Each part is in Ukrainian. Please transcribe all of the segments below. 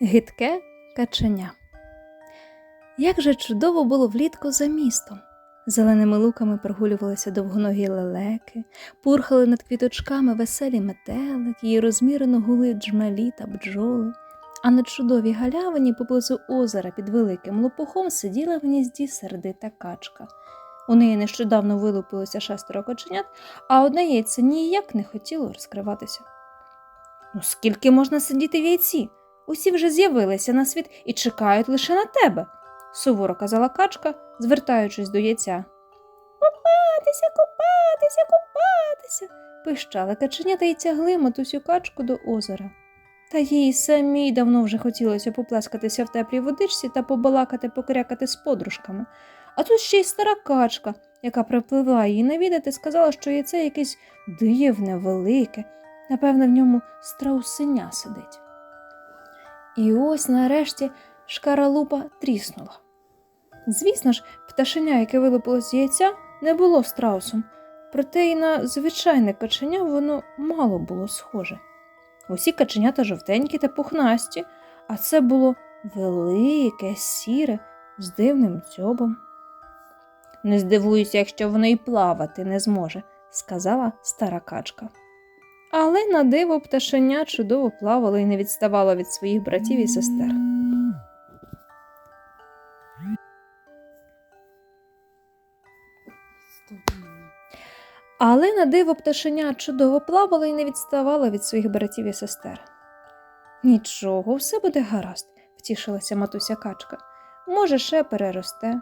Гидке каченя. Як же чудово було влітку за містом. Зеленими луками прогулювалися довгоногі лелеки, пурхали над квіточками веселі метелики і розмірено гули джмелі та бджоли. А на чудовій галявині поблизу озера під великим лопухом сиділа в гнізді сердита качка. У неї нещодавно вилупилося шестеро коченят, а одне яйце ніяк не хотіло розкриватися. Ну, скільки можна сидіти в яйці? Усі вже з'явилися на світ і чекають лише на тебе, суворо казала качка, звертаючись до яйця. Купатися, купатися, купатися. пищали каченята і тягли матусю качку до озера. Та їй самій давно вже хотілося поплескатися в теплій водичці та побалакати, покрякати з подружками. А тут ще й стара качка, яка припливла її навідати, сказала, що яйце якесь дивне, велике, напевно, в ньому страусеня сидить. І ось нарешті шкаралупа тріснула. Звісно ж, пташеня, яке вилупилось з яйця, не було страусом, проте й на звичайне каченя воно мало було схоже. Усі каченята жовтенькі та пухнасті, а це було велике, сіре, з дивним дзьобом. Не здивуюся, якщо воно й плавати не зможе, сказала стара качка. Але на диво пташеня чудово плавало і не відставало від своїх братів і сестер. Але на диво пташеня чудово плавало і не відставало від своїх братів і сестер. Нічого, все буде гаразд, втішилася матуся качка. Може, ще переросте.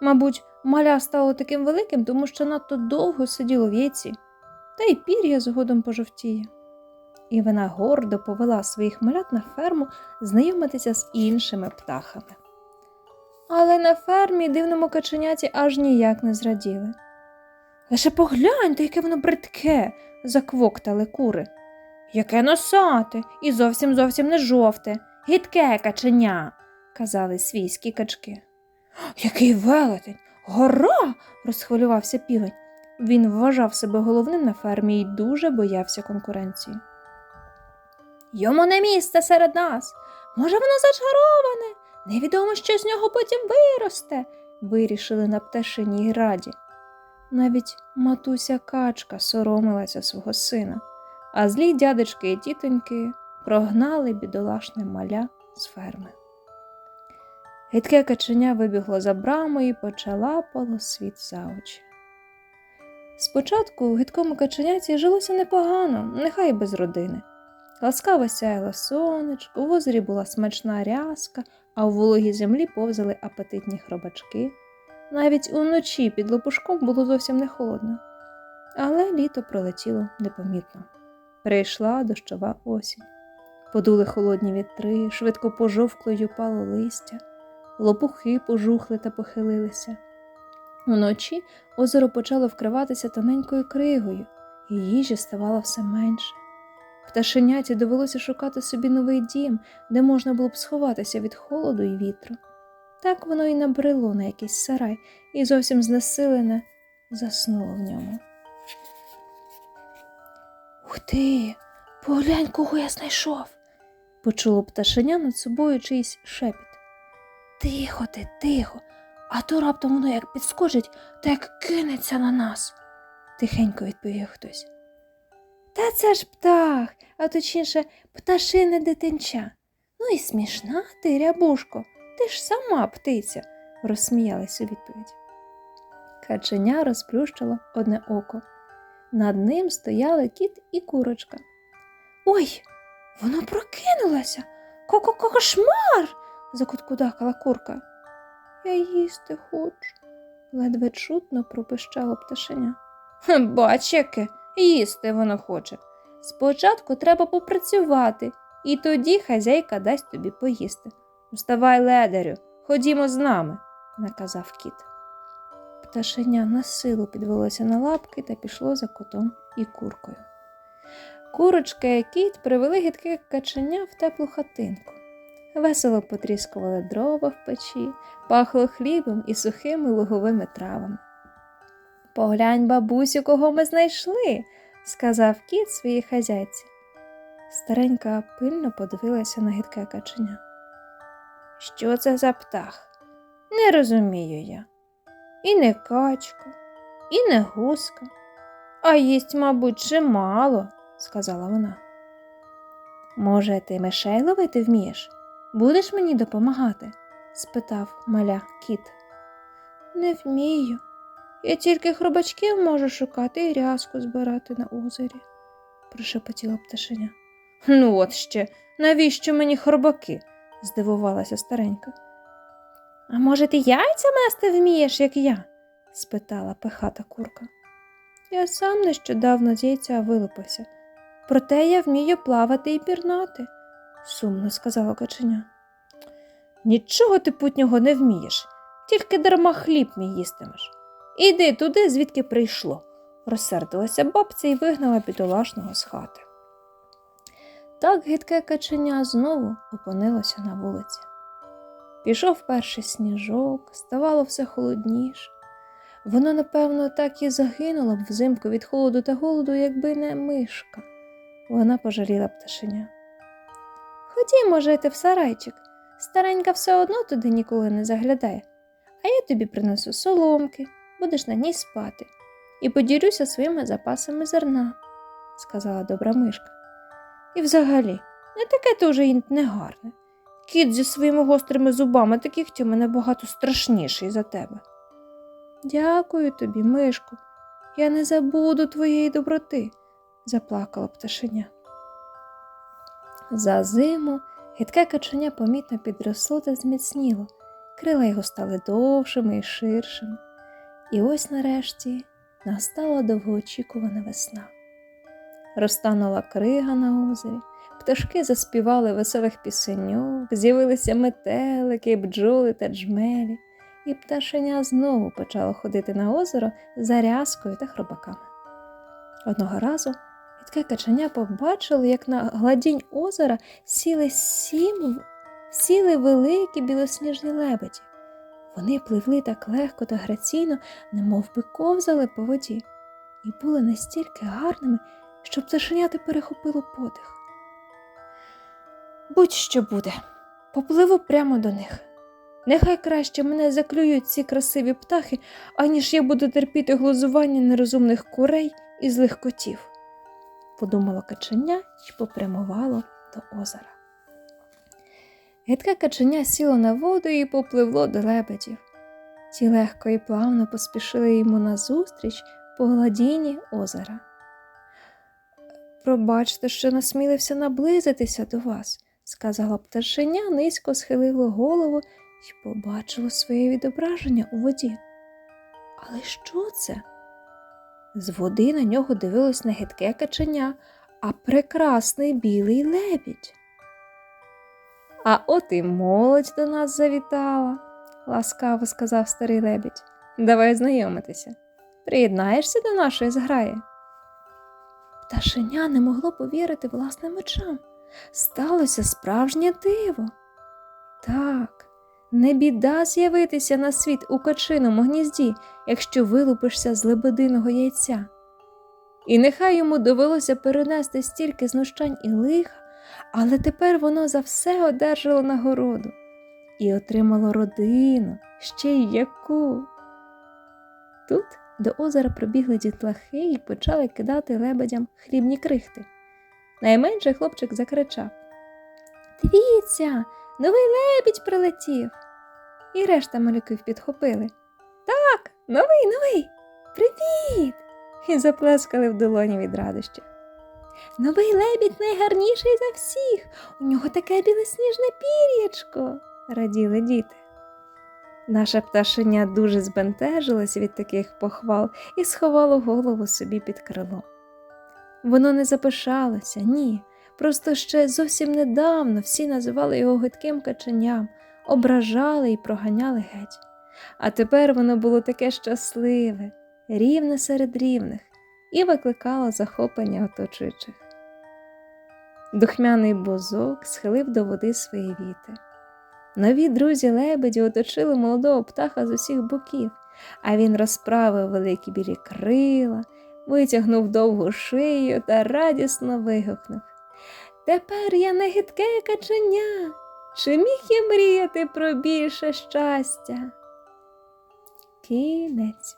Мабуть, маля стало таким великим, тому що надто довго сиділо в яйці, та й пір'я згодом пожовтіє. І вона гордо повела своїх малят на ферму знайомитися з іншими птахами. Але на фермі дивному каченяті аж ніяк не зраділи. Лише погляньте, яке воно бридке, заквоктали кури. Яке носате і зовсім зовсім не жовте, гідке каченя, казали свійські качки. Який велетень! Гора! розхвилювався півень. Він вважав себе головним на фермі і дуже боявся конкуренції. Йому не місце серед нас. Може, воно зачароване. Невідомо, що з нього потім виросте, вирішили на пташиній раді. Навіть матуся качка соромилася свого сина, а злі дядечки і тітоньки прогнали бідолашне маля з ферми. Гидке каченя вибігло за браму і почалапало світ за очі. Спочатку в гидкому каченяті жилося непогано, нехай без родини. Ласкаво сяяло сонечко, у озері була смачна рязка, а у вологій землі повзали апетитні хробачки. Навіть уночі під лопушком було зовсім не холодно. Але літо пролетіло непомітно. Прийшла дощова осінь. Подули холодні вітри, швидко пожовкло й упало листя, лопухи пожухли та похилилися. Уночі озеро почало вкриватися тоненькою кригою, і їжі ставало все менше. Пташеняті довелося шукати собі новий дім, де можна було б сховатися від холоду і вітру. Так воно й набрело на якийсь сарай і зовсім знесилене заснуло в ньому. Ух ти, поглянь, кого я знайшов, почуло пташеня над собою чийсь шепіт. Тихо ти, тихо, а то раптом воно як підскочить та як кинеться на нас, тихенько відповів хтось. Та це ж птах, а точніше пташине дитинча. Ну і смішна ти, рябушко, ти ж сама птиця, розсміялась у відповідь. Каченя розплющило одне око. Над ним стояли кіт і курочка. Ой, воно прокинулося. Ко-ко-кошмар. закуткудакала курка. Я їсти хочу, ледве чутно пропищало пташеня. Бач, яке, їсти воно хоче. Спочатку треба попрацювати, і тоді хазяйка дасть тобі поїсти. Вставай, ледарю, ходімо з нами, наказав кіт. Пташеня на силу підвелося на лапки та пішло за котом і куркою. Курочка і кіт привели гидке каченя в теплу хатинку. Весело потріскували дрова в печі, пахло хлібом і сухими луговими травами. Поглянь, бабусю, кого ми знайшли, сказав кіт своїй хазяйці. Старенька пильно подивилася на гидке каченя. Що це за птах? Не розумію я. І не качка, і не гуска, а їсть, мабуть, чимало, сказала вона. Може, ти мишей ловити вмієш? Будеш мені допомагати? спитав маля кіт. Не вмію. Я тільки хробачків можу шукати і рязку збирати на озері, прошепотіла пташеня. Ну, от ще, навіщо мені хробаки? здивувалася старенька. А може, ти яйця мести вмієш, як я? спитала пихата курка. Я сам нещодавно з яйця вилупився, проте я вмію плавати і пірнати, сумно сказала каченя. Нічого ти путнього не вмієш, тільки дарма хліб мій їстимеш. Іди туди, звідки прийшло, розсердилася бабця і вигнала бідолашного з хати. Так гидке каченя знову опинилося на вулиці. Пішов перший сніжок, ставало все холодніше. Воно, напевно, так і загинуло б взимку від холоду та голоду, якби не мишка. Вона пожаліла пташеня. Ходімо жити в сарайчик. Старенька все одно туди ніколи не заглядає, а я тобі принесу соломки, будеш на ній спати і поділюся своїми запасами зерна, сказала добра мишка. І взагалі, не таке то вже й негарне. Кіт зі своїми гострими зубами та кігтями набагато страшніший за тебе. Дякую тобі, мишко, я не забуду твоєї доброти, заплакала пташеня. За зиму гидке каченя помітно підросло та зміцніло, крила його стали довшими і ширшими. І ось нарешті настала довгоочікувана весна. Розтанула крига на озері, пташки заспівали веселих пісеньок, з'явилися метелики, бджоли та джмелі, і пташеня знову почало ходити на озеро за рязкою та хробаками. Одного разу Гидке каченя побачило, як на гладінь озера сіли сім сіли великі білосніжні лебеді. Вони пливли так легко та граційно, немов би ковзали по воді, і були настільки гарними, що пташеняти перехопило подих. Будь-що буде, попливу прямо до них. Нехай краще мене заклюють ці красиві птахи, аніж я буду терпіти глузування нерозумних курей і злих котів, подумало каченя і попрямувало до озера. Гидке каченя сіло на воду і попливло до лебедів. Ті легко і плавно поспішили йому назустріч по гладіні озера. Пробачте, що насмілився наблизитися до вас, сказала пташеня, низько схилило голову і побачило своє відображення у воді. Але що це? З води на нього дивилось не гидке каченя, а прекрасний білий лебідь. А от і молодь до нас завітала, ласкаво сказав старий лебідь. Давай знайомитися. Приєднаєшся до нашої зграї. Пташеня не могло повірити власним очам. Сталося справжнє диво. Так, не біда з'явитися на світ у качиному гнізді, якщо вилупишся з лебединого яйця. І нехай йому довелося перенести стільки знущань і лиха, але тепер воно за все одержало нагороду і отримало родину, ще й яку. Тут до озера пробігли дітлахи і почали кидати лебедям хлібні крихти. Найменший хлопчик закричав Дивіться, новий лебідь прилетів. І решта малюків підхопили. Так, новий, новий, привіт! І заплескали в долоні від радощів. Новий лебідь найгарніший за всіх. У нього таке білосніжне пір'ячко, раділи діти. Наша пташеня дуже збентежилась від таких похвал і сховало голову собі під крило. Воно не запишалося, ні. Просто ще зовсім недавно всі називали його гидким каченям, ображали і проганяли геть. А тепер воно було таке щасливе, рівне серед рівних, і викликало захоплення оточуючих. Духмяний бозок схилив до води свої віти. Нові друзі лебеді оточили молодого птаха з усіх боків, а він розправив великі білі крила, витягнув довгу шию та радісно вигукнув Тепер я не гидке каченя. Чи міг я мріяти про більше щастя? Кінець.